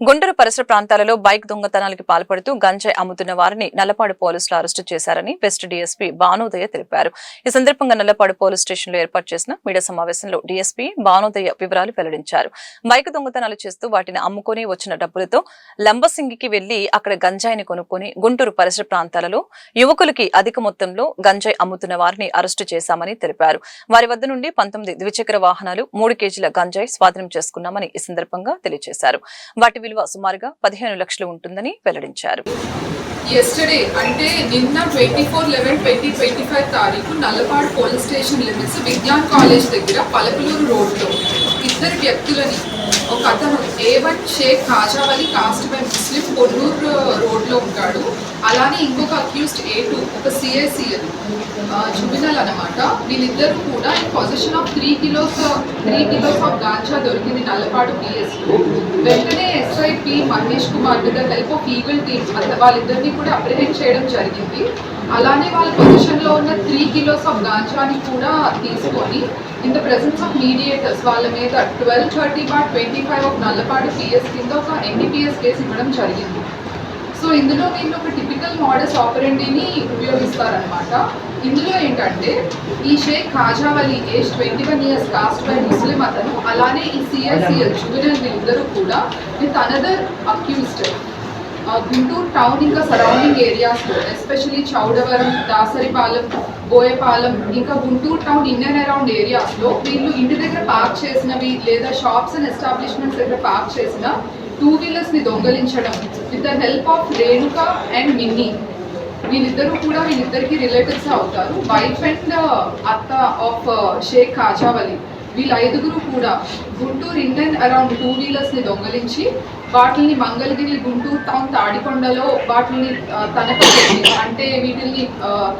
గుంటూరు పరిసర ప్రాంతాలలో బైక్ దొంగతనాలకు పాల్పడుతూ గంజాయి అమ్ముతున్న వారిని నల్లపాడు పోలీసులు అరెస్టు చేశారని వెస్ట్ డీఎస్పీ భానోదయ తెలిపారు. ఈ సందర్భంగా నల్లపాడు పోలీస్ స్టేషన్లో ఏర్పాటు చేసిన మీడియా సమావేశంలో డీఎస్పీ భానోదయ వివరాలు వెల్లడించారు. బైక్ దొంగతనాలు చేస్తూ వాటిని అమ్ముకొని వచ్చిన డబ్బులతో లంబసింగికి వెళ్ళి అక్కడ గంజాయిని కొనుక్కొని గుంటూరు పరిసర ప్రాంతాలలో యువకులకి అధిక మొత్తంలో గంజాయి అమ్ముతున్న వారిని అరెస్టు చేశామని తెలిపారు. వారి వద్ద నుండి పంతొమ్మిది ద్విచక్ర వాహనాలు మూడు కేజీల గంజాయి స్వాధీనం చేసుకున్నామని ఈ సందర్భంగా తెలియజేశారు. వాటి విలువ సుమారుగా పదిహేను లక్షలు ఉంటుందని వెల్లడించారు. ఎస్టర్డే అంటే నిన్న twenty four eleven twenty twenty five తారీఖు Nallapadu police station limits Vignan college దగ్గర పలకలూరు రోడ్లో ఇద్దరు వ్యక్తులని ఒక అతను A one Sheikh Khajavali caste by Muslim Ponnuru రోడ్లో ఉంటాడు. అలానే ఇంకొక అక్యూస్డ్ ఏ టూ ఒక సిఐసిఎల్ జుబినల్ అనమాట వీళ్ళిద్దరూ కూడా ఈ position of three kilos three kilos of ganja దొరికింది నల్లపాడు పిఎస్లో వెంటనే SIP Mahesh Kumar with help of eagle team వాళ్ళిద్దరిని కూడా అప్రిహెండ్ చేయడం జరిగింది. అలానే వాళ్ళ పొజిషన్లో ఉన్న త్రీ కిలోస్ ఆఫ్ గాంజాని కూడా తీసుకొని in the presence of mediators వాళ్ళ మీద twelve thirty bar twenty five of Nallapadu PS కింద ఒక ఎన్డీపీఎస్ కేసు ఇవ్వడం జరిగింది. సో ఇందులో వీళ్ళు ఒక టిపికల్ మోడల్స్ ఆపరెండిని ఉపయోగిస్తారనమాట ఇందులో ఏంటంటే ఈ Sheikh Khajavali age twenty one years caste by Muslim అతను అలానే ఈ సిఎస్సిఎల్ జుబినల్ వీళ్ళిద్దరూ కూడా with another accused Guntur town ఇంకా సరౌండింగ్ ఏరియాస్లో ఎస్పెషలీ చౌడవరం దాసరిపాలెం బోయపాలెం ఇంకా Guntur town in and around ఏరియాస్లో వీళ్ళు ఇంటి దగ్గర పార్క్ చేసినవి లేదా షాప్స్ అండ్ ఎస్టాబ్లిష్మెంట్స్ దగ్గర పార్క్ చేసిన టూ వీలర్స్ని దొంగలించడం with the help of Renuka and Minnie వీళ్ళిద్దరూ కూడా వీళ్ళిద్దరికి రిలేటివ్స్ అవుతారు. వైఫ్ అండ్ uh, అత్త ఆఫ్ షేక్ ఖాజావలి వీళ్ళ ఐదుగురు కూడా Guntur in and around two వీలర్స్ని దొంగలించి వాటిని మంగళగిరి గుంటూరు టౌన్ తాడికొండలో వాటిని ఆ, తనఖా అంటే వీటిని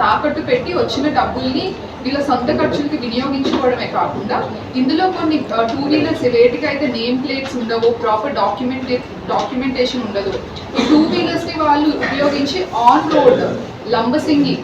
తాకట్టు పెట్టి వచ్చిన డబ్బుల్ని వీళ్ళ సొంత ఖర్చులకి వినియోగించుకోవడమే కాకుండా ఇందులో కొన్ని టూ వీలర్స్ వేటికైతే నేమ్ ప్లేట్స్ ఉండవో ప్రాపర్ డాక్యుమెంటే డాక్యుమెంటేషన్ ఉండదు. ఈ టూ వీలర్స్ని వాళ్ళు ఉపయోగించి ఆన్ రోడ్ లంబసింగి